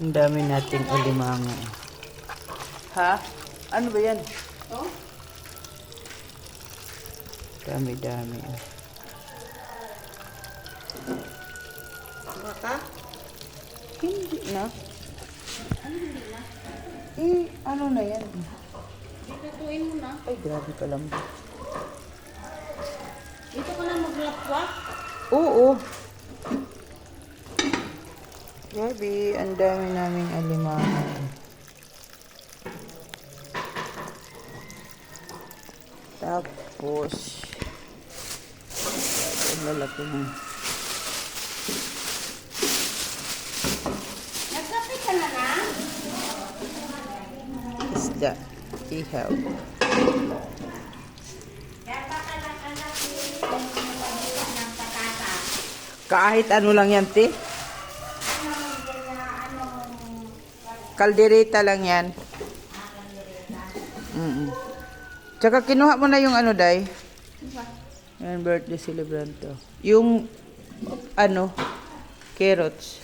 Ang dami nating alimango. Ha? Ano ba yan? Oh? Dami-dami. Baka? Hindi na. Eh, ano na yan? Lutuin mo na. Ay, grabe ka lang. Dito ka na maglapwa. Oo. Grabe, ang dami naming alimango. Tapos, ang lalaki na. Nagkape ka na na? Isda. Ihaw. Kahit ano lang yan, te. Kaldereta lang yan. Mm Tsaka kinuha mo na yung ano, Day. Yan, birthday celebrant to. Yung, ano, carrots.